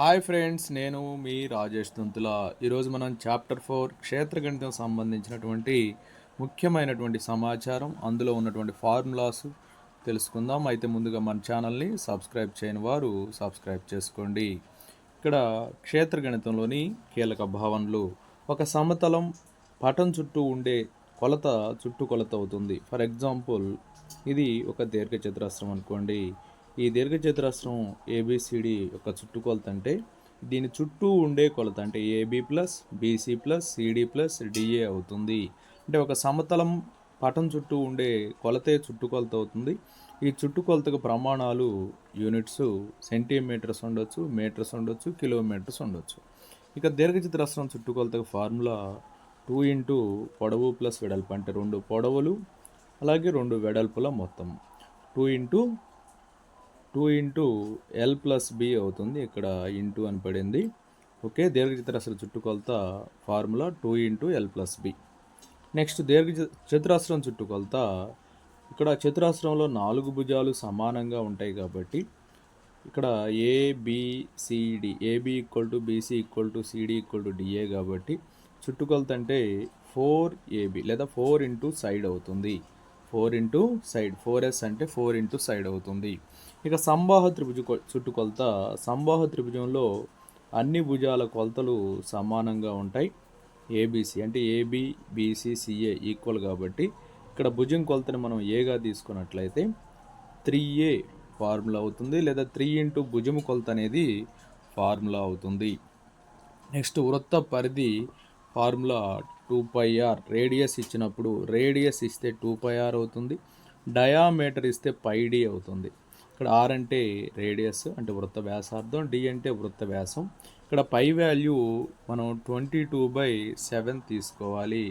Hi friends నేను మీ రాజేష్ దంతుల. ఈరోజు మనం చాప్టర్ ఫోర్ క్షేత్రగణితం సంబంధించినటువంటి ముఖ్యమైనటువంటి సమాచారం అందులో ఉన్నటువంటి ఫార్ములాస్ తెలుసుకుందాం. అయితే ముందుగా మన ఛానల్ని సబ్స్క్రైబ్ చేయని వారు సబ్స్క్రైబ్ చేసుకోండి. ఇక్కడ క్షేత్రగణితంలోని కీలక భావనలు. ఒక సమతలం పటం చుట్టూ ఉండే కొలత చుట్టూ కొలత అవుతుంది. ఫర్ ఎగ్జాంపుల్ ఇది ఒక దీర్ఘచతురస్రం అనుకోండి. ఈ దీర్ఘచతురస్రం ఏబిసిడి యొక్క చుట్టుకొలత అంటే దీని చుట్టూ ఉండే కొలత అంటే AB plus BC plus CD plus DA అవుతుంది. అంటే ఒక సమతలం పటం చుట్టూ ఉండే కొలతే చుట్టుకొలత అవుతుంది. ఈ చుట్టుకొలతకు ప్రమాణాలు యూనిట్స్ సెంటీమీటర్స్ ఉండొచ్చు మీటర్స్ ఉండొచ్చు కిలోమీటర్స్ ఉండొచ్చు. ఇక దీర్ఘచతురస్రం చుట్టుకొలతకు ఫార్ములా టూ ఇంటూ పొడవు ప్లస్ వెడల్పు అంటే రెండు పొడవులు అలాగే రెండు వెడల్పుల మొత్తం. Two into two into L plus B అవుతుంది. ఇక్కడ ఇంటూ అని పడింది. ఓకే దీర్ఘచతురస్ర చుట్టుకొలత formula two into L plus B. Next దీర్ఘ చతురాస్రం చుట్టుకొలత ఇక్కడ చతురాస్రంలో నాలుగు భుజాలు సమానంగా ఉంటాయి కాబట్టి ఇక్కడ ABCD AB equal to BC equal to CD equal to DA కాబట్టి చుట్టుకొలత అంటే ఫోర్ ఏబి లేదా ఫోర్ ఇంటూ సైడ్ అవుతుంది. Four into side four S అంటే ఫోర్ ఇంటూ సైడ్ అవుతుంది. ఇక సంబాహ త్రిభుజ చుట్టు చుట్టుకొలత సంబాహ త్రిభుజంలో అన్ని భుజాల కొలతలు సమానంగా ఉంటాయి. ఏబీసీ అంటే ఏబి బీసీ సిఏ ఈక్వల్ కాబట్టి ఇక్కడ భుజం కొలతని మనం ఏగా తీసుకున్నట్లయితే త్రీ ఏ ఫార్ములా అవుతుంది లేదా త్రీ ఇంటూ భుజము కొలత అనేది ఫార్ములా అవుతుంది. నెక్స్ట్ వృత్త పరిధి formula two pi R radius ఇచ్చినప్పుడు రేడియస్ ఇస్తే టూ పై ఆర్ అవుతుంది. డయామీటర్ ఇస్తే పై డి అవుతుంది. ఇక్కడ ఆర్ అంటే రేడియస్ అంటే వృత్త వ్యాసార్థం డి అంటే వృత్త వ్యాసం. ఇక్కడ పై వాల్యూ మనం ట్వంటీ టూ బై సెవెన్ తీసుకోవాలి.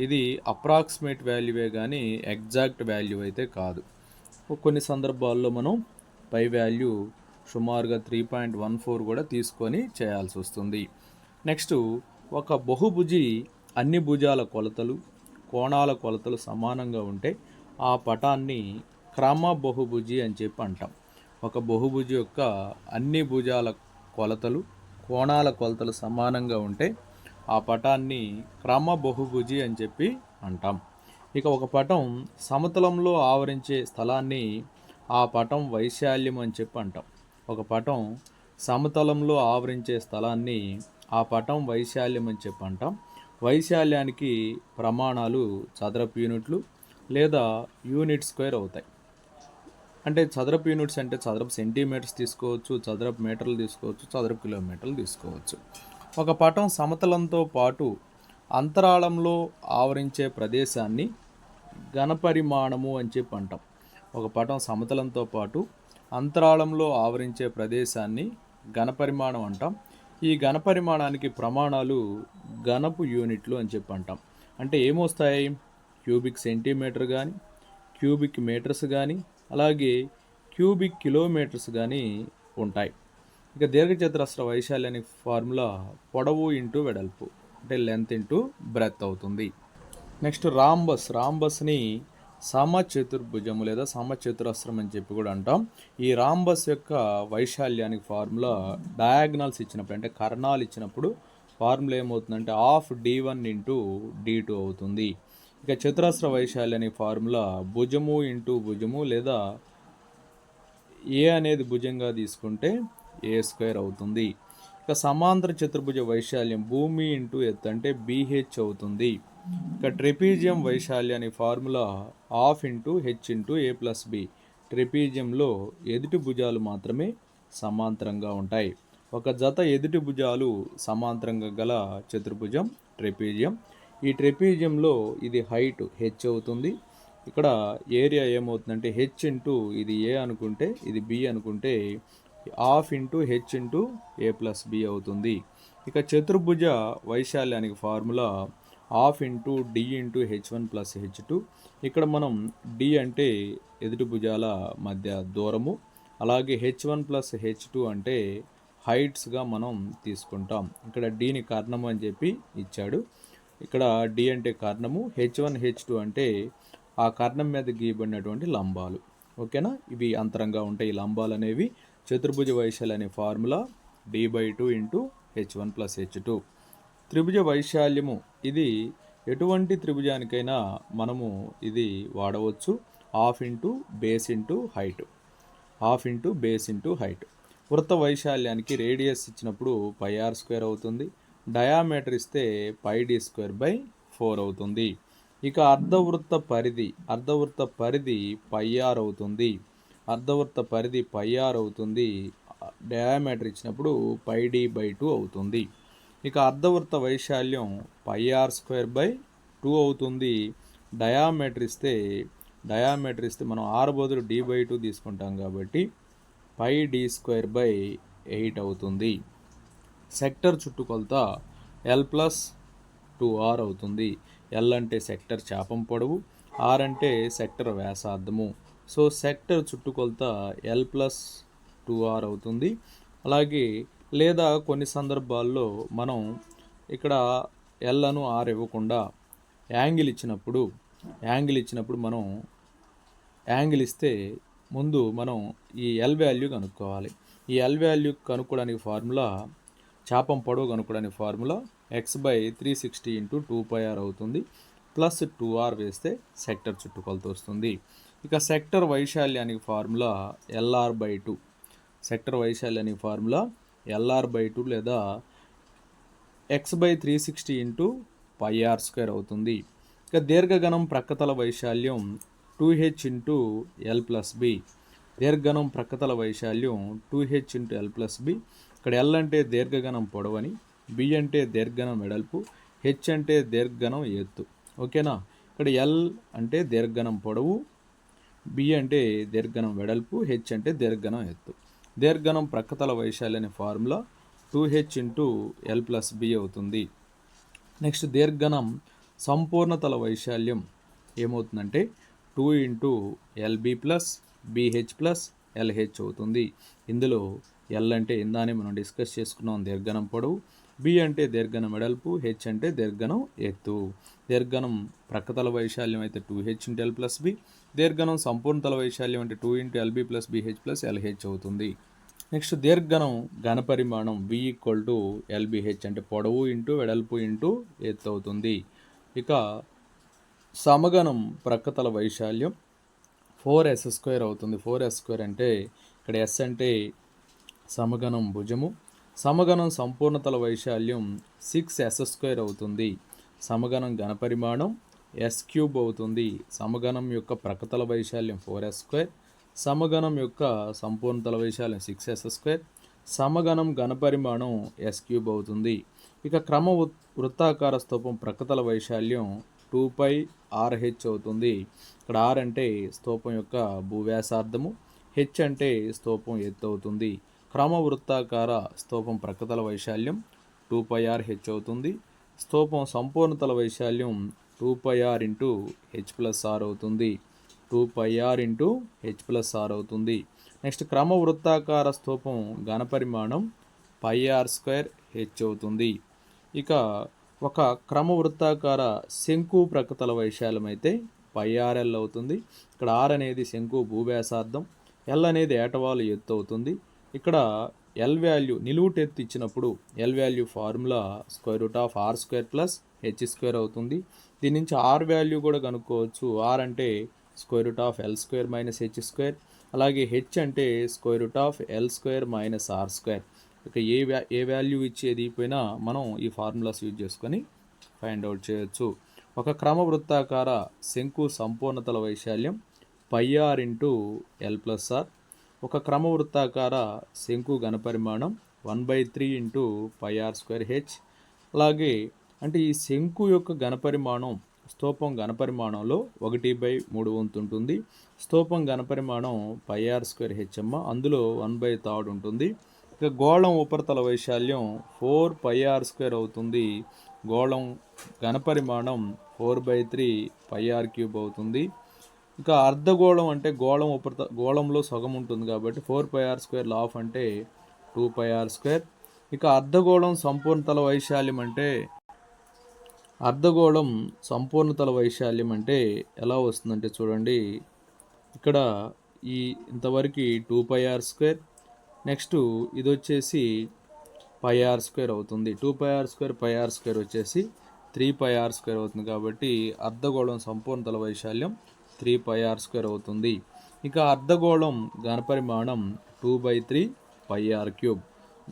ఇది అప్రాక్సిమేట్ వాల్యూవే కానీ ఎగ్జాక్ట్ వాల్యూ అయితే కాదు. కొన్ని సందర్భాల్లో మనం పై వాల్యూ సుమారుగా త్రీ పాయింట్ వన్ ఫోర్ కూడా తీసుకొని చేయాల్సి వస్తుంది. నెక్స్ట్ ఒక బహుభుజి అన్ని భుజాల కొలతలు కోణాల కొలతలు సమానంగా ఉంటే ఆ పటాన్ని క్రమ బహుభుజి అని చెప్పి అంటాం. ఒక బహుభుజి యొక్క అన్ని భుజాల కొలతలు కోణాల కొలతలు సమానంగా ఉంటే ఆ పటాన్ని క్రమ బహుభుజి అని చెప్పి అంటాం. ఇక ఒక పటం సమతలంలో ఆవరించే స్థలాన్ని ఆ పటం వైశాల్యం అని చెప్పి అంటాం. ఒక పటం సమతలంలో ఆవరించే స్థలాన్ని ఆ పటం వైశాల్యం అని చెప్పి అంటాం. వైశాల్యానికి ప్రమాణాలు చదరపు యూనిట్లు లేదా యూనిట్ స్క్వేర్ అవుతాయి. అంటే చదరపు యూనిట్స్ అంటే చదరపు సెంటీమీటర్స్ తీసుకోవచ్చు చదరపు మీటర్లు తీసుకోవచ్చు చదరపు కిలోమీటర్లు తీసుకోవచ్చు. ఒక పటం సమతలంతో పాటు అంతరాళంలో ఆవరించే ప్రదేశాన్ని ఘనపరిమాణము అని చెప్పి అంటాం. ఒక పటం సమతలంతో పాటు అంతరాళంలో ఆవరించే ప్రదేశాన్ని ఘనపరిమాణం అంటాం. ఈ ఘనపరిమాణానికి ప్రమాణాలు ఘనపు యూనిట్లు అని చెప్పి అంటాం. అంటే ఏమొస్తాయి? క్యూబిక్ సెంటీమీటర్ కానీ క్యూబిక్ మీటర్స్ కానీ అలాగే క్యూబిక్ కిలోమీటర్స్ కానీ ఉంటాయి. ఇక దీర్ఘచతురస్ర వైశాల్యానికి ఫార్ములా పొడవు ఇంటూ వెడల్పు అంటే లెంత్ ఇంటూ బ్రెత్ అవుతుంది. నెక్స్ట్ రాంబస్ రాంబస్ని సమచతుర్భుజము లేదా సమచతురస్రం అని చెప్పి కూడా అంటాం. ఈ రాంబస్ యొక్క వైశాల్యానికి ఫార్ములా డయాగ్నల్స్ ఇచ్చినప్పుడు అంటే కర్ణాలు ఇచ్చినప్పుడు ఫార్ములా ఏమవుతుందంటే half D one into D two అవుతుంది. ఇక చతురస్ర అనే ఫార్ములా భుజము ఇంటూ భుజము లేదా ఏ అనేది భుజంగా తీసుకుంటే ఏ స్క్వేర్ అవుతుంది. ఇక సమాంతర చతుర్భుజ వైశాల్యం భూమి ఇంటూ ఎత్తు అంటే బీహెచ్ అవుతుంది. ఇక ట్రెపీజియం అనే formula half into H into A plus B. ట్రెపీజియంలో ఎదుటి భుజాలు మాత్రమే సమాంతరంగా ఉంటాయి. ఒక జత ఎదుటి భుజాలు సమాంతరంగా గల చతుర్భుజం ట్రెపీజియం. ఈ ట్రెపీజియంలో ఇది హైట్ హెచ్ అవుతుంది. ఇక్కడ ఏరియా ఏమవుతుందంటే హెచ్ ఇంటూ ఇది ఏ అనుకుంటే ఇది బి అనుకుంటే half into H into A plus B అవుతుంది. ఇక చతుర్భుజ వైశాల్యానికి formula half into D into H one plus H two. ఇక్కడ మనం డి అంటే ఎదుటి భుజాల మధ్య దూరము అలాగే H one plus H two అంటే హైట్స్గా మనం తీసుకుంటాం. ఇక్కడ డీని కారణం అని చెప్పి ఇచ్చాడు. ఇక్కడ డి అంటే కారణము హెచ్ వన్ హెచ్ టూ అంటే ఆ కర్ణం మీద గీయబడినటువంటి లంబాలు. ఓకేనా? ఇవి అంతరంగా ఉంటాయి ఈ లంబాలు అనేవి. చతుర్భుజ వైశాల్య అనే formula D by two into H one plus H two. త్రిభుజ వైశాల్యము ఇది ఎటువంటి త్రిభుజానికైనా మనము ఇది వాడవచ్చు. Half into base into height. Half into base into height. వృత్త వైశాల్యానికి రేడియస్ ఇచ్చినప్పుడు పై ఆర్ స్క్వేర్ అవుతుంది. డయామీటర్ ఇస్తే pi D square by four అవుతుంది. ఇక అర్ధవృత్త పరిధి అర్ధవృత్త పరిధి పై ఆర్ అవుతుంది. అర్ధవృత్త పరిధి పై ఆర్ అవుతుంది. డయామీటర్ ఇచ్చినప్పుడు పై డి బై టూ అవుతుంది. ఇక అర్ధవృత్త వైశాల్యం pi R square by two అవుతుంది. డయామీటర్ ఇస్తే డయామీటర్ ఇస్తే మనం ఆరు బదులు డి బై టూ తీసుకుంటాం కాబట్టి pi D square by eight అవుతుంది. సెక్టర్ చుట్టుకొలత ఎల్ ప్లస్ టూ ఆర్ అవుతుంది. ఎల్ అంటే సెక్టర్ చాపం పొడవు ఆర్ అంటే సెక్టర్ వ్యాసార్థము. సో సెక్టర్ చుట్టుకొలత ఎల్ ప్లస్ టూ ఆర్ అవుతుంది. అలాగే లేదా కొన్ని సందర్భాల్లో మనం ఇక్కడ ఎల్ అను ఆర్ ఇవ్వకుండా యాంగిల్ ఇచ్చినప్పుడు యాంగిల్ ఇచ్చినప్పుడు మనం యాంగిల్ ఇస్తే ముందు మనం ఈ ఎల్ వాల్యూ కనుక్కోవాలి. ఈ ఎల్ వాల్యూ కనుక్కోవడానికి ఫార్ములా చాపం పొడవు కనుక్కోవడానికి formula X by three sixty into two pi R అవుతుంది. ప్లస్ టూ ఆర్ వేస్తే సెక్టర్ చుట్టుకొలత వస్తుంది. ఇక sector వైశాల్యానికి formula LR by two sector వైశాల్యానికి formula LR by two లేదా X by three sixty into pi R square అవుతుంది. ఇక దీర్ఘగణం ప్రక్కతల వైశాల్యం two H into L plus B దీర్ఘగణం ప్రక్కతల వైశాల్యం two H into L plus B ఇక్కడ ఎల్ అంటే దీర్ఘగణం పొడవని బి అంటే దీర్ఘనం వెడల్పు హెచ్ అంటే దీర్ఘనం ఎత్తు. ఓకేనా? ఇక్కడ ఎల్ అంటే దీర్ఘనం పొడవు బి అంటే దీర్ఘనం వెడల్పు హెచ్ అంటే దీర్ఘనం ఎత్తు. దీర్ఘనం ప్రక్కతల వైశాల్య అనే formula two H into L plus B అవుతుంది. నెక్స్ట్ దీర్ఘనం సంపూర్ణతల వైశాల్యం ఏమవుతుందంటే two into LB plus BH plus LH అవుతుంది. ఇందులో ఎల్ అంటే ఇందానే మనం డిస్కస్ చేసుకున్నాం దీర్ఘనం పొడవు. బి అంటే దీర్ఘనం వెడల్పు. హెచ్ అంటే దీర్ఘనం ఎత్తు. దీర్ఘనం ప్రక్కతల వైశాల్యం అయితే two H into L plus B. దీర్ఘనం సంపూర్ణతల వైశాల్యం అంటే two into L B plus B H plus L H అవుతుంది. నెక్స్ట్ దీర్ఘనం ఘనపరిమాణం V equal to L B H అంటే పొడవు ఇంటూ వెడల్పు ఇంటూ ఎత్తు అవుతుంది. ఇక సమగణం ప్రక్కతల వైశాల్యం ఫోర్ ఎస్ స్క్వేర్ అవుతుంది. ఫోర్ ఎస్ స్క్వేర్ అంటే ఇక్కడ ఎస్ అంటే సమగణం భుజము. సమగణం సంపూర్ణతల వైశాల్యం సిక్స్ ఎస్ స్క్వేర్ అవుతుంది. సమగణం ఘనపరిమాణం ఎస్ క్యూబ్ అవుతుంది. సమగణం యొక్క ప్రకతల వైశాల్యం ఫోర్ ఎస్ స్క్వేర్ సమగణం యొక్క సంపూర్ణతల వైశాల్యం సిక్స్ ఎస్ స్క్వేర్ సమగణం ఘనపరిమాణం ఎస్ క్యూబ్ అవుతుంది. ఇక క్రమ వృత్తాకార స్తూపం ప్రకతల వైశాల్యం టూ పై ఆర్హెచ్ అవుతుంది. ఇక్కడ ఆర్ అంటే స్తూపం యొక్క భూవ్యాసార్థము. హెచ్ అంటే స్తూపం ఎత్తు అవుతుంది. వృత్తాకార స్తూపం ప్రకృతల వైశాల్యం టూ పై ఆర్ హెచ్ అవుతుంది. స్తూపం సంపూర్ణతల వైశాల్యం two pi R into H plus R అవుతుంది. Two pi R into H plus R అవుతుంది. నెక్స్ట్ క్రమ వృత్తాకార స్తూపం ఘనపరిమాణం పై ఆర్ స్క్వేర్ హెచ్ అవుతుంది. ఇక ఒక క్రమ వృత్తాకార శంకు ప్రకృతల వైశాల్యం అయితే పై ఆర్ఎల్ అవుతుంది. ఇక్కడ ఆర్ అనేది శంకు భూవ్యాసార్థం ఎల్ అనేది ఏటవాలు ఎత్తు అవుతుంది. ఇక్కడ ఎల్ వాల్యూ నిలువుటెత్తు ఇచ్చినప్పుడు L value formula square root of R square plus H square అవుతుంది. దీని నుంచి ఆర్ వాల్యూ కూడా కనుక్కోవచ్చు. ఆర్ అంటే square root of L square minus H square అలాగే హెచ్ అంటే square root of L square minus R square ఇక ఏ వ్యా ఏ వాల్యూ ఇచ్చేది పోయినా మనం ఈ ఫార్ములాస్ యూజ్ చేసుకొని ఫైండ్ అవుట్ చేయొచ్చు. ఒక క్రమ వృత్తాకార శంకు సంపూర్ణతల వైశాల్యం pi R into L plus R ఒక క్రమ వృత్తాకార శంకు ఘనపరిమాణం one by three into pi R square H. అలాగే అంటే ఈ శంకు యొక్క ఘనపరిమాణం స్తూపం ఘనపరిమాణంలో ఒకటి బై మూడు వంతు ఉంటుంది. స్తూపం ఘనపరిమాణం పై ఆర్ స్క్వేర్ హెచ్ఎమ్మ అందులో వన్ బై థర్డ్ ఉంటుంది. ఇక గోళం ఉపరితల వైశాల్యం ఫోర్ పై ఆర్ స్క్వేర్ అవుతుంది. గోళం ఘనపరిమాణం four by three pi R cube అవుతుంది. ఇంకా అర్ధగోళం అంటే గోళం ఉపరిత గోళంలో సగం ఉంటుంది కాబట్టి four pi R square half అంటే టూ పై ఆర్ స్క్వేర్. ఇక అర్ధగోళం సంపూర్ణతల వైశాల్యం అంటే అర్ధగోళం సంపూర్ణతల వైశాల్యం అంటే ఎలా వస్తుందంటే చూడండి. ఇక్కడ ఈ ఇంతవరకు two pi R square next ఇది వచ్చేసి పై ఆర్ స్క్వేర్ అవుతుంది. Two pi R square pi R square వచ్చేసి త్రీ పై ఆర్ స్క్వేర్ అవుతుంది కాబట్టి అర్ధగోళం సంపూర్ణతల వైశాల్యం. త్రీ పై ఆర్ స్క్వేర్ అవుతుంది. ఇక అర్ధగోళం ఘనపరిమాణం two by three pi R cube.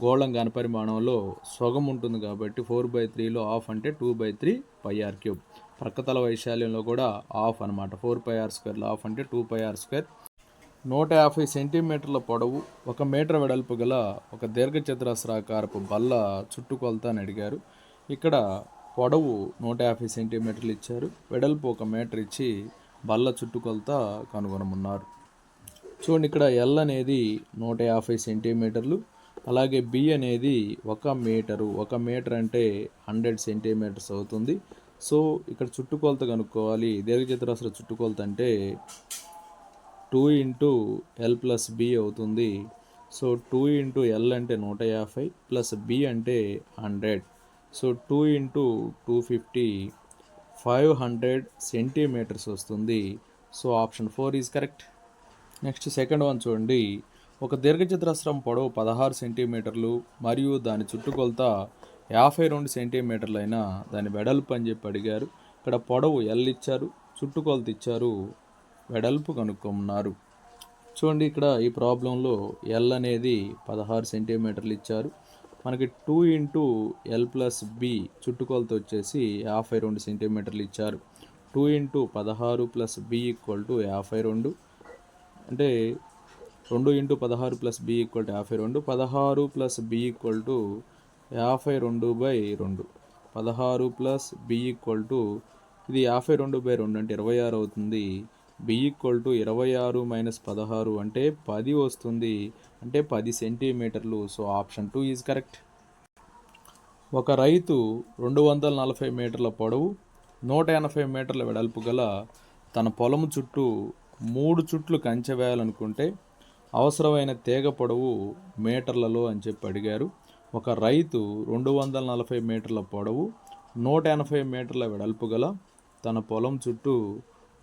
గోళం ఘనపరిమాణంలో సొగం ఉంటుంది కాబట్టి ఫోర్ బై త్రీలో ఆఫ్ అంటే two by three pi R cube. ప్రక్కతల వైశాల్యంలో కూడా ఆఫ్ అనమాట ఫోర్ పై ఆర్ స్క్వేర్లో ఆఫ్ అంటే టూ పై ఆర్ స్క్వేర్. నూట యాభై సెంటీమీటర్ల పొడవు ఒక మీటర్ వెడల్పు గల ఒక దీర్ఘచతురస్రాకారపు బల్ల చుట్టుకొలత అని అడిగారు. ఇక్కడ పొడవు నూట యాభై సెంటీమీటర్లు ఇచ్చారు. వెడల్పు ఒక మీటర్ ఇచ్చి బల్ల చుట్టుకొలత కనుగొనమన్నారు. చూడండి ఇక్కడ ఎల్ అనేది నూట యాభై సెంటీమీటర్లు అలాగే బి అనేది ఒక మీటరు. ఒక మీటర్ అంటే హండ్రెడ్ సెంటీమీటర్స్ అవుతుంది. సో ఇక్కడ చుట్టుకొలత కనుక్కోవాలి. దీర్ఘచతురస్ర చుట్టుకొలత అంటే two into L plus B అవుతుంది. సో టూ ఇంటూ ఎల్ అంటే నూట యాభై ప్లస్ బి అంటే hundred. So two into two fifty five hundred centimetres వస్తుంది. So option four is correct. Next second one చూడండి. ఒక దీర్ఘచతురస్రం పొడవు పదహారు సెంటీమీటర్లు మరియు దాని చుట్టుకొలత యాభై రెండు సెంటీమీటర్లు అయినా దాని వెడల్పు అని చెప్పి అడిగారు. ఇక్కడ పొడవు ఎల్ ఇచ్చారు చుట్టుకొలత ఇచ్చారు వెడల్పు కనుక్కున్నారు. చూడండి ఇక్కడ ఈ ప్రాబ్లంలో ఎల్ అనేది పదహారు సెంటీమీటర్లు ఇచ్చారు. మనకి two into L plus B చుట్టుకొలత వచ్చేసి యాభై రెండు సెంటీమీటర్లు ఇచ్చారు. టూ ఇంటూ పదహారు ప్లస్ బి ఈక్వల్ టు యాభై రెండు. అంటే రెండు ఇంటూ పదహారు ప్లస్ బి ఈక్వల్ టు యాభై రెండు. పదహారు ప్లస్ బి ఈక్వల్ టు యాభై రెండు బై రెండు. పదహారు ప్లస్ బి ఈక్వల్ టు ఇది యాభై రెండు బై రెండు అంటే ఇరవై ఆరు అవుతుంది. బి ఈక్వల్ టు ఇరవై ఆరు మైనస్ పదహారు అంటే పది వస్తుంది. అంటే పది సెంటీమీటర్లు so option two is correct ఒక రైతు రెండు వందల నలభై మీటర్ల పొడవు నూట ఎనభై మీటర్ల వెడల్పు గల తన పొలము చుట్టూ మూడు చుట్లు కంచె వేయాలనుకుంటే అవసరమైన తీగ పొడవు మీటర్లలో అని చెప్పి అడిగారు. ఒక రైతు రెండు వందల నలభై మీటర్ల పొడవు నూట ఎనభై మీటర్ల వెడల్పు గల తన పొలం చుట్టూ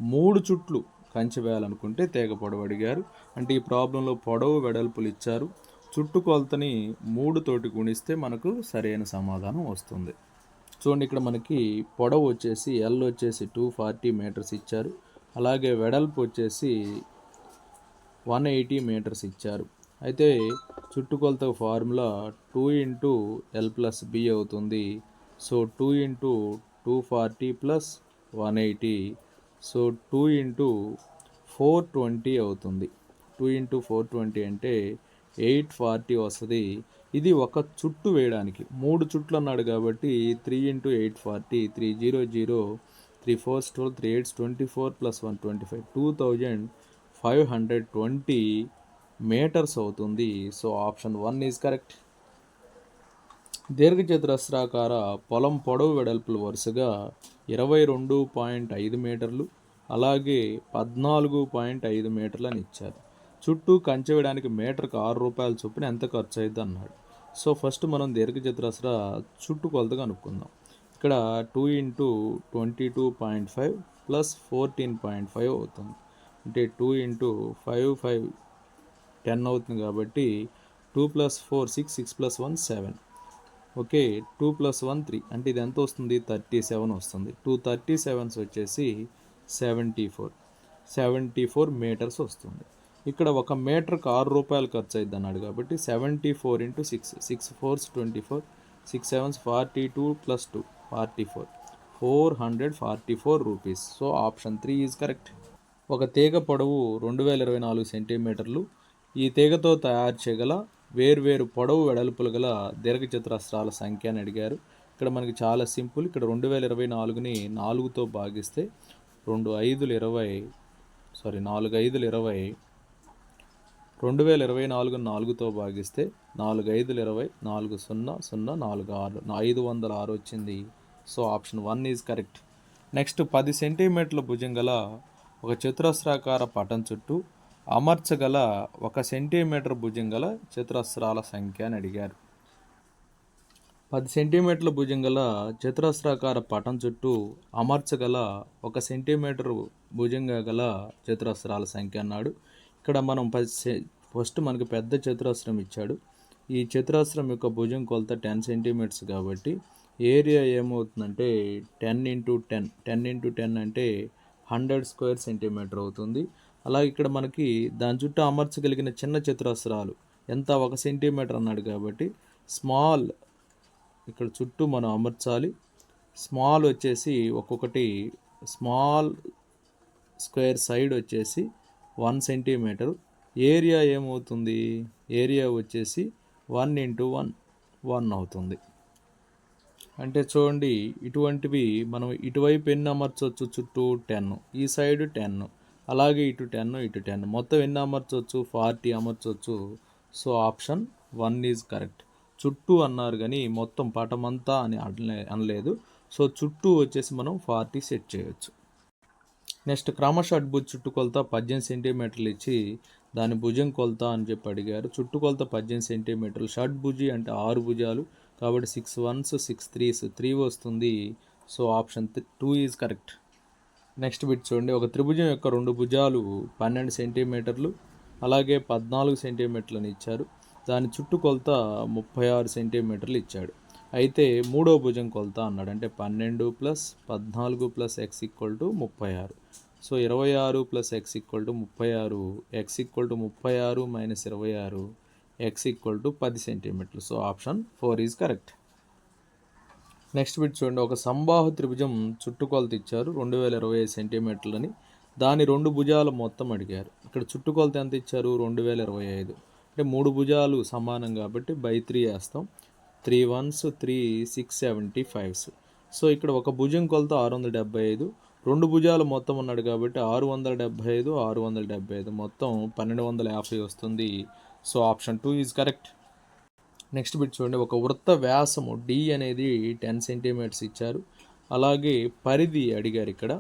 మూడు చుట్లు కంచె వేయాలనుకుంటే తీగ పొడవు అడిగారు. అంటే ఈ ప్రాబ్లంలో పొడవు వెడల్పులు ఇచ్చారు. చుట్టుకొలతని మూడు తోటి గుణిస్తే మనకు సరైన సమాధానం వస్తుంది. చూడండి ఇక్కడ మనకి పొడవు వచ్చేసి ఎల్ వచ్చేసి టూ ఫార్టీ మీటర్స్ ఇచ్చారు. అలాగే వెడల్పు వచ్చేసి వన్ ఎయిటీ మీటర్స్ ఇచ్చారు. అయితే చుట్టుకొలత formula two into L plus B అవుతుంది. So two into two forty plus one eighty so two into four twenty అవుతుంది. టూ ఇంటూ ఫోర్ ట్వంటీ అంటే ఎయిట్ ఫార్టీ వస్తుంది. ఇది ఒక చుట్టు వేయడానికి. మూడు చుట్లు అన్నాడు కాబట్టి three into eight forty three zero zero three four twelve three eights twenty four plus one twenty five. Two thousand five hundred twenty metres అవుతుంది. So option one is correct. దీర్ఘచతురస్రాకార పొలం పొడవు వెడల్పులు వరుసగా ఇరవై రెండు పాయింట్ ఐదు మీటర్లు అలాగే పద్నాలుగు పాయింట్ ఐదు మీటర్లని ఇచ్చారు. చుట్టూ కంచె వేయడానికి మీటర్కి ఆరు రూపాయల చొప్పున ఎంత ఖర్చు అవుతుంది అన్నాడు. సో ఫస్ట్ మనం దీర్ఘచతురస్ర చుట్టూ కొలత కనుక్కుందాం. ఇక్కడ two into twenty two point five plus fourteen point five అవుతుంది. అంటే two into five five ten అవుతుంది కాబట్టి two plus four six six plus one seven. Okay two plus one three అంటే ఇది ఎంత వస్తుంది? థర్టీ సెవెన్ వస్తుంది. టూ థర్టీ సెవెన్స్ వచ్చేసి seventy four seventy four metres వస్తుంది. ఇక్కడ ఒక మీటర్కి ఆరు రూపాయలు ఖర్చు అయింది అన్నాడు కాబట్టి seventy four into six six fours twenty four six sevens forty two plus two forty four four hundred forty four rupees so option three is correct ఒక తీగ పొడవు రెండు వేల ఇరవై నాలుగు సెంటీమీటర్లు ఈ తీగతో తయారు చేయగల వేర్వేరు పొడవు వెడల్పులు గల దీర్ఘచతురస్రాల సంఖ్య అని అడిగారు. ఇక్కడ మనకి చాలా సింపుల్. ఇక్కడ రెండు వేల ఇరవై నాలుగుని నాలుగుతో భాగిస్తే రెండు ఐదులు ఇరవై సారీ నాలుగు ఐదులు ఇరవై రెండు వేల ఇరవై నాలుగు నాలుగుతో భాగిస్తే నాలుగు ఐదులు ఇరవై నాలుగు సున్నా సున్నా నాలుగు ఆరు ఐదు వందల ఆరు వచ్చింది. So option one is correct. Next పది సెంటీమీటర్ల భుజం గల ఒక చతురస్రాకార పటం చుట్టూ అమర్చగల ఒక సెంటీమీటర్ భుజం గల చతురస్రాల సంఖ్య అని అడిగారు. పది సెంటీమీటర్ల భుజం గల చతురస్రాకార పటం చుట్టూ అమర్చగల ఒక సెంటీమీటర్ భుజంగా గల చతురస్రాల సంఖ్య అన్నాడు. ఇక్కడ మనం ఫస్ట్ మనకి పెద్ద చతురస్రం ఇచ్చాడు. ఈ చతురస్రం యొక్క భుజం కొలత టెన్ సెంటీమీటర్స్ కాబట్టి ఏరియా ఏమవుతుందంటే ten into ten. Ten into ten అంటే హండ్రెడ్ స్క్వేర్ సెంటీమీటర్ అవుతుంది. అలాగే ఇక్కడ మనకి దాని చుట్టూ అమర్చగలిగిన చిన్న చతురస్రాలు. ఎంత? ఒక సెంటీమీటర్ అన్నాడు కాబట్టి స్మాల్ ఇక్కడ చుట్టూ మనం అమర్చాలి. స్మాల్ వచ్చేసి ఒక్కొక్కటి స్మాల్ స్క్వేర్ సైడ్ వచ్చేసి వన్ సెంటీమీటర్. ఏరియా ఏమవుతుంది? ఏరియా వచ్చేసి వన్ ఇంటూ వన్ వన్ అవుతుంది. అంటే చూడండి ఇటువంటివి మనం ఇటువైపు ఎన్ని అమర్చవచ్చు? చుట్టూ టెన్. ఈ సైడ్ టెన్. అలాగే ఇటు టెన్ ఇటు టెన్. మొత్తం ఎన్ని అమర్చవచ్చు ఫార్టీ అమర్చవచ్చు so option one is correct. చుట్టూ అన్నారు కానీ మొత్తం పటమంతా అని అనలే అనలేదు. సో చుట్టూ వచ్చేసి మనం ఫార్టీ సెట్ చేయవచ్చు నెక్స్ట్ క్రమ షడ్భుజ చుట్టుకొలత పద్దెనిమిది సెంటీమీటర్లు ఇచ్చి దాని భుజం కొలత అని చెప్పి అడిగారు. చుట్టుకొలత పద్దెనిమిది సెంటీమీటర్లు. షడ్భుజి అంటే ఆరు భుజాలు. కాబట్టి six ones six threes. Three వస్తుంది. So option two is correct. Next bit చూడండి. ఒక త్రిభుజం యొక్క రెండు భుజాలు పన్నెండు సెంటీమీటర్లు అలాగే పద్నాలుగు సెంటీమీటర్లను ఇచ్చారు. దాని చుట్టూ కొలత ముప్పై ఆరు సెంటీమీటర్లు ఇచ్చాడు. అయితే మూడో భుజం కొలత అన్నాడు. అంటే పన్నెండు ప్లస్ పద్నాలుగు ప్లస్ ఎక్స్ ఈక్వల్ టు ముప్పై ఆరు. సో ఇరవై ఆరు ప్లస్ ఎక్స్ ఈక్వల్ టు ముప్పై ఆరు ఎక్స్ ఈక్వల్ టు ముప్పై ఆరు మైనస్ ఇరవై ఆరు ఎక్స్ ఈక్వల్ టు పది సెంటీమీటర్లు. So option four is correct. Next bit చూడండి. ఒక సంబాహు త్రిభుజం చుట్టుకొలత ఇచ్చారు రెండు వేల ఇరవై ఐదు సెంటీమీటర్లని. దాని రెండు భుజాలు మొత్తం అడిగారు. ఇక్కడ చుట్టుకొలత ఎంత ఇచ్చారు? రెండు వేల ఇరవై ఐదు. అంటే మూడు భుజాలు సమానం కాబట్టి బై త్రీ వేస్తాం. Three ones three six seventy fives. So ఇక్కడ ఒక భుజం కొలత ఆరు వందల డెబ్బై ఐదు. రెండు భుజాలు మొత్తం ఉన్నాడు కాబట్టి ఆరు వందల డెబ్బై ఐదు ఆరు వందల డెబ్బై ఐదు. మొత్తం పన్నెండు వందల యాభై వస్తుంది. So option two is correct. Next bit చూడండి. ఒక వృత్త వ్యాసము డి అనేది టెన్ సెంటీమీటర్స్ ఇచ్చారు. అలాగే పరిధి అడిగారు ఇక్కడ.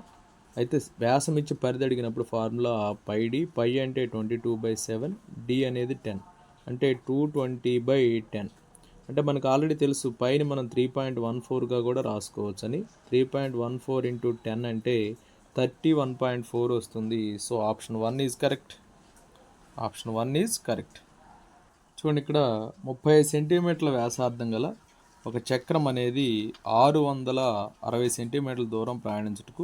అయితే వ్యాసం ఇచ్చి పరిధి అడిగినప్పుడు ఫార్ములా పై డి పై అంటే twenty two by seven D అనేది టెన్ అంటే టూ ట్వంటీ బై టెన్ అంటే మనకు ఆల్రెడీ తెలుసు పైన మనం త్రీ పాయింట్ వన్ ఫోర్గా కూడా రాసుకోవచ్చు అని three point one four into ten అంటే థర్టీ వన్ పాయింట్ ఫోర్ వస్తుంది. So option one is correct option one is correct చూడండి ఇక్కడ ముప్పై సెంటీమీటర్ల వ్యాసార్థం గల ఒక చక్రం అనేది ఆరు వందల అరవై సెంటీమీటర్ల దూరం ప్రయాణించుటకు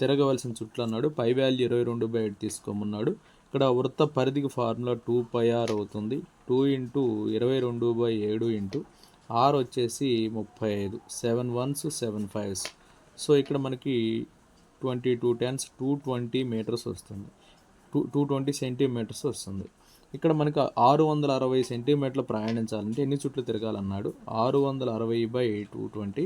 తిరగవలసిన చుట్లు అన్నాడు. పై వాల్యూ ఇరవై రెండు బై ఎయిట్ తీసుకోమన్నాడు. ఇక్కడ వృత్త పరిధికి ఫార్ములా టూ పై ఆర్ అవుతుంది. టూ ఇంటూ ఇరవై రెండు బై ఏడు ఇంటూ ఆర్ వచ్చేసి ముప్పై ఐదు. Seven ones seven fives. So ఇక్కడ మనకి twenty two tens two twenty metres వస్తుంది. టూ టూ ట్వంటీ సెంటీమీటర్స్ వస్తుంది. ఇక్కడ మనకు ఆరు వందల అరవై సెంటీమీటర్లు ప్రయాణించాలంటే ఎన్ని చుట్లు తిరగాలన్నాడు? ఆరు వందల అరవై బై టూ ట్వంటీ.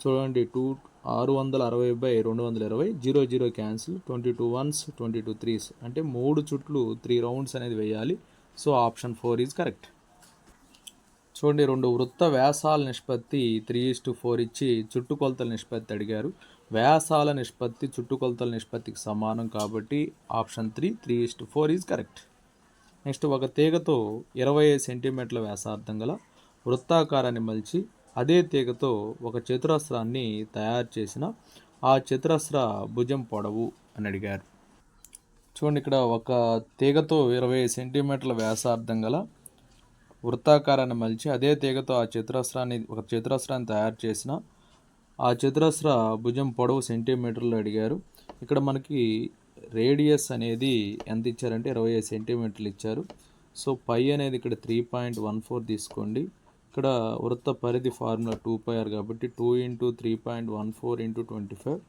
చూడండి టూ ఆరు వందల అరవై బై రెండు వందల ఇరవై. Zero zero cancel. Twenty two ones twenty two threes. అంటే మూడు చుట్లు త్రీ రౌండ్స్ అనేది వేయాలి. So option four is correct. చూడండి రెండు వృత్త వ్యాసాల నిష్పత్తి త్రీ ఈస్ టు ఫోర్ ఇచ్చి చుట్టుకొలతల నిష్పత్తి అడిగారు. వ్యాసాల నిష్పత్తి చుట్టుకొలతల నిష్పత్తికి సమానం కాబట్టి option three three is to four is correct. Next ఒక తీగతో ఇరవై ఐదు సెంటీమీటర్ల వ్యాసార్థం గల వృత్తాకారాన్ని మలిచి అదే తీగతో ఒక చతురస్రాన్ని తయారు చేసిన ఆ చతురస్ర భుజం పొడవు అని అడిగారు. చూడండి ఇక్కడ ఒక తీగతో ఇరవై సెంటీమీటర్ల వ్యాసార్థం గల వృత్తాకారాన్ని మలిచి అదే తీగతో ఆ చతురస్రాన్ని ఒక చతురస్రాన్ని తయారు చేసిన ఆ చతురస్ర భుజం పొడవు సెంటీమీటర్లు అడిగారు. ఇక్కడ మనకి రేడియస్ అనేది ఎంత ఇచ్చారంటే ఇరవై ఐదు సెంటీమీటర్లు ఇచ్చారు. సో పై అనేది ఇక్కడ త్రీ పాయింట్ వన్ ఫోర్ తీసుకోండి. ఇక్కడ వృత్త పరిధి ఫార్ములా టూ పై ఆర్ కాబట్టి two into three point one four into twenty five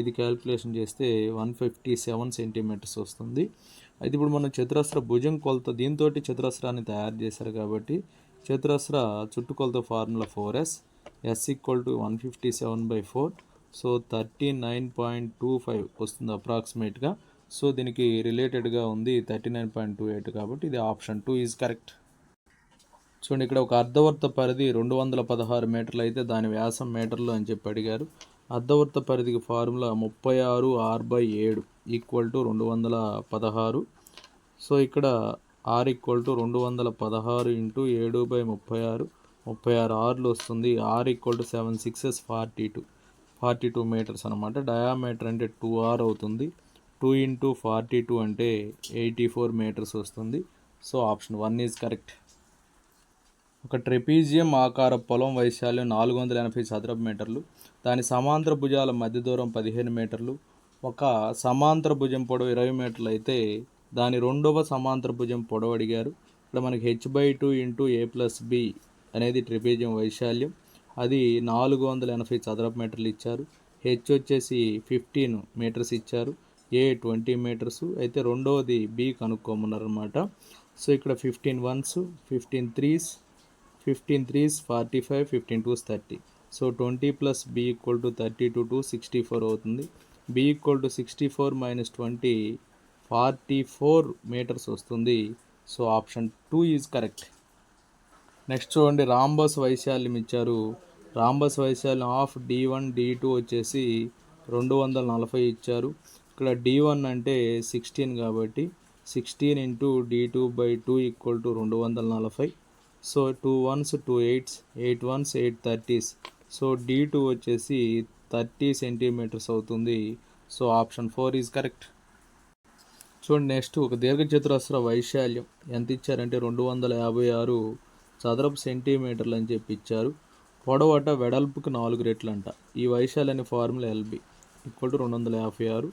ఇది క్యాలిక్యులేషన్ చేస్తే వన్ ఫిఫ్టీ సెవెన్ సెంటీమీటర్స్ వస్తుంది. అయితే ఇప్పుడు మనం చతురస్ర భుజం కొలత దీంతో చతురస్రాన్ని తయారు చేశారు కాబట్టి చతురస్ర చుట్టుకొలత formula four S S equal to one fifty seven by four so thirty nine point two five వస్తుంది అప్రాక్సిమేట్గా. సో దీనికి రిలేటెడ్గా ఉంది thirty nine point two eight కాబట్టి ఇది ఆప్షన్ టూ ఈజ్ కరెక్ట్. చూడండి ఇక్కడ ఒక అర్ధవర్త పరిధి రెండు వందల పదహారు మీటర్లు అయితే దాని వ్యాసం మీటర్లు అని చెప్పి అడిగారు. అర్ధవర్త పరిధికి ఫార్ములా ముప్పై ఆరు ఆర్ బై ఏడు ఈక్వల్ టు రెండు వందల పదహారు. సో ఇక్కడ ఆర్ ఈక్వల్ టు రెండు వందల పదహారు ఇంటూ ఏడు బై ముప్పై ఆరు. ముప్పై ఆరు ఆర్లు వస్తుంది. R equal to seven sixes forty two. Forty two metres అనమాట డయామీటర్ అంటే టూ ఆర్ అవుతుంది. టూ ఇంటూ ఫార్టీ టూ అంటే ఎయిటీ ఫోర్ మీటర్స్ వస్తుంది. So option one is correct. ఒక ట్రెపీజియం ఆకార పొలం వైశాల్యం నాలుగు వందల ఎనభై చదరపు మీటర్లు. దాని సమాంతర భుజాల మధ్య దూరం పదిహేను మీటర్లు. ఒక సమాంతర భుజం పొడవు ఇరవై మీటర్లు అయితే దాని రెండవ సమాంతర భుజం పొడవు అడిగారు. ఇక్కడ మనకి H by two into A plus B అనేది ట్రిపేజియం వైశాల్యం. అది నాలుగు వందల ఎనభై చదరపు మీటర్లు ఇచ్చారు. హెచ్ వచ్చేసి ఫిఫ్టీన్ మీటర్స్ ఇచ్చారు. A twenty metres. అయితే రెండవది బి కనుక్కోమన్నారనమాట సో ఇక్కడ fifteen ones fifteen threes fifteen threes forty five fifteen twos thirty. So twenty plus B equal to thirty two sixty four అవుతుంది. B equal to sixty four minus twenty forty four metres వస్తుంది. So option two is correct. Next చూడండి rhombus వైశాల్యం ఇచ్చారు. Rhombus వైశాల్యం of D one D two వచ్చేసి రెండు వందల నలభై ఇచ్చారు. ఇక్కడ డి వన్ అంటే సిక్స్టీన్ కాబట్టి sixteen into D two by two equal to రెండు వందల నలభై. So two ones two eights eight ones eight thirties. So D two వచ్చేసి థర్టీ సెంటీమీటర్స్ అవుతుంది. So option four is correct. చూడండి నెక్స్ట్ ఒక దీర్ఘచతురస్ర వైశాల్యం ఎంత ఇచ్చారంటే రెండు వందల యాభై ఆరు. చదరపు సెంటీమీటర్లు అని చెప్పి ఇచ్చారు. పొడవట వెడల్పుకి నాలుగు రెట్లు అంట ఈ వైశాల్యని formula L B equal to రెండు వందల యాభై ఆరు.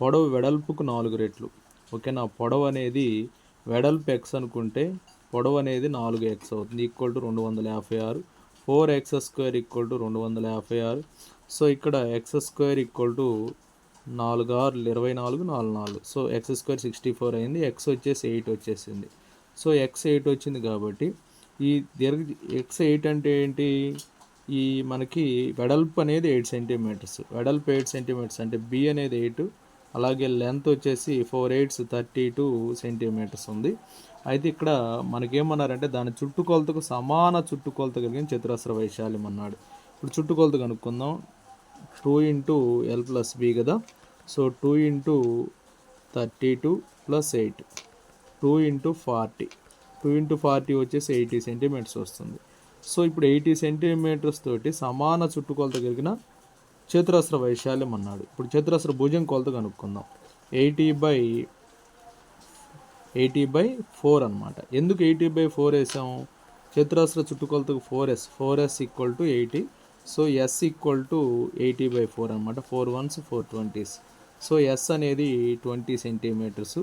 పొడవు వెడల్పుకు నాలుగు రెట్లు. ఓకేనా? పొడవు అనేది వెడల్పు ఎక్స్ అనుకుంటే పొడవు అనేది నాలుగు ఎక్స్ అవుతుంది. ఈక్వల్ టు రెండు వందల యాభై ఆరు. Four X square equal to రెండు వందల యాభై ఆరు. సో ఇక్కడ ఎక్స్ స్క్వేర్ ఈక్వల్ టు నాలుగు ఆరు ఇరవై నాలుగు నాలుగు నాలుగు. So X square sixty four అయింది. ఎక్స్ వచ్చేసి ఎయిట్ వచ్చేసింది. సో ఎక్స్ ఎయిట్ వచ్చింది కాబట్టి ఈ దీర్ఘ ఎక్స్ ఎయిట్ అంటే ఏంటి? ఈ మనకి వెడల్పు అనేది ఎయిట్ సెంటీమీటర్స్. వెడల్పు ఎయిట్ సెంటీమీటర్స్ అంటే బి అనేది ఎయిట్ అలాగే లెంత్ వచ్చేసి four eights thirty two centimetres ఉంది. అయితే ఇక్కడ మనకేమన్నారంటే దాని చుట్టుకొలతకు సమాన చుట్టుకొలత కలిగిన చతురస్ర వైశాల్యం అన్నాడు. ఇప్పుడు చుట్టుకొలత కనుక్కుందాం. Two into L plus B కదా. So two into thirty two plus eight. Two into forty. Two into forty వచ్చేసి ఎయిటీ సెంటీమీటర్స్ వస్తుంది. సో ఇప్పుడు ఎయిటీ సెంటీమీటర్స్ తోటి సమాన చుట్టుకొలత కలిగిన చతురస్ర వైశాల్యం అన్నాడు. ఇప్పుడు చతురస్ర భుజం కొలత కనుక్కుందాం. Eighty by eighty by four అనమాట ఎందుకు ఎయిటీ బై ఫోర్ వేసాం? చతురస్ర చుట్టుకొలతకు four S four S equal to eighty. So S equal to eighty by four అనమాట four ones four twenties. So S అనేది ట్వంటీ సెంటీమీటర్స్.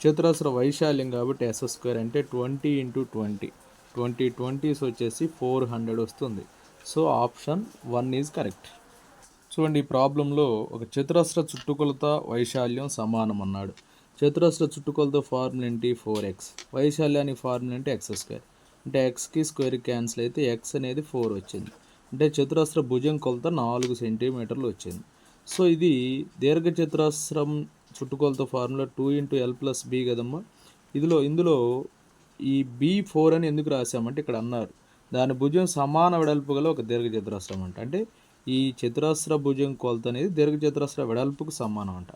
చతురస్ర వైశాల్యం కాబట్టి ఎస్ స్క్వేర్ అంటే twenty into twenty twenty twenties వచ్చేసి four hundred వస్తుంది. So option one is correct చూడండి ఈ ప్రాబ్లంలో ఒక చతురస్ర చుట్టుకొలత వైశాల్యం సమానం అన్నాడు. చతురస్ర చుట్టుకొలత ఫార్ములా ఏంటి? ఫోర్ ఎక్స్ వైశాల్యానికి ఫార్ములా అంటే ఎక్స్ స్క్వేర్ అంటే ఎక్స్కి స్క్వేర్ క్యాన్సిల్ అయితే ఎక్స్ అనేది ఫోర్ వచ్చింది. అంటే చతురస్ర భుజం కొలత నాలుగు సెంటీమీటర్లు వచ్చింది. సో ఇది దీర్ఘ చతురస్రం చుట్టుకొలతో formula two into L plus B కదమ్మా. ఇదిలో ఇందులో ఈ బి ఫోర్ అని ఎందుకు రాసామంటే ఇక్కడ అన్నారు. దాని భుజం సమాన వెడల్పు గల ఒక దీర్ఘచతురస్రం అంట. అంటే ఈ చతురస్ర భుజం కొలత అనేది దీర్ఘచతురస్ర వెడల్పుకు సమానం అంట.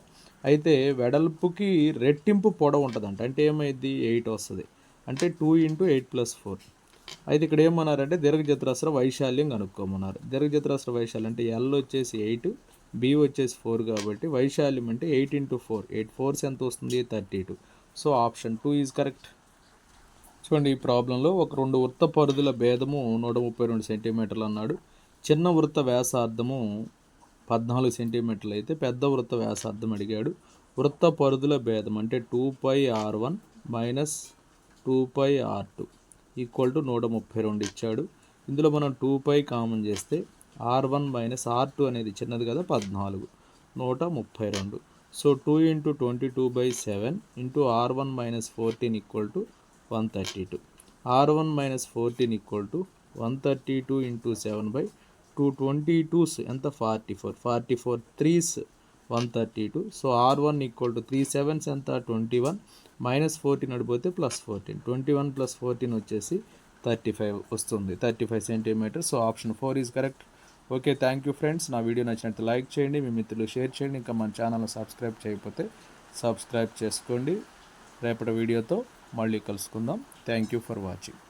అయితే వెడల్పుకి రెట్టింపు పొడవు ఉంటుందంట. అంటే ఏమైంది ఎయిట్ వస్తుంది. అంటే two into eight plus four. అయితే ఇక్కడ ఏమన్నారంటే దీర్ఘచతురస్ర వైశాల్యం కనుక్కోమన్నారు. దీర్ఘచతురస్ర వైశాల్యం అంటే ఎల్ వచ్చేసి ఎయిట్ బి వచ్చేసి ఫోర్ కాబట్టి వైశాల్యం అంటే eight into four eight fours ఎంత వస్తుంది? Thirty two so option two is correct చూడండి ఈ ప్రాబ్లంలో ఒక రెండు వృత్త పరిధుల భేదము నూట ముప్పై రెండు సెంటీమీటర్లు అన్నాడు. చిన్న వృత్త వ్యాసార్థము పద్నాలుగు సెంటీమీటర్లు అయితే పెద్ద వృత్త వ్యాసార్థం అడిగాడు. వృత్త పరిధుల భేదం అంటే two pi R one minus two pi R two equal to నూట ముప్పై రెండు ఇచ్చాడు. ఇందులో మనం టూ పై కామన్ చేస్తే R one minus R two అనేది చిన్నది కదా పద్నాలుగు. నూట ముప్పై రెండు. So two into twenty two by seven into R one minus fourteen equal to one thirty two R one minus fourteen equal to one thirty two into seven by two twenty twos ఎంత? Forty four forty four threes one thirty two so R one equal to three sevens ఎంత? Twenty one minus fourteen అడిపోతే plus fourteen twenty one plus fourteen వచ్చేసి thirty five వస్తుంది. Thirty five centimetre so option four is correct okay thank you friends నా video నచ్చినట్టు like చేయండి మీ మిత్రులు share చేయండి ఇంకా మన ఛానల్ సబ్స్క్రైబ్ చేయకపోతే సబ్స్క్రైబ్ చేసుకోండి. రేపటి వీడియోతో మళ్ళీ కలుసుకుందాం. Thank you for watching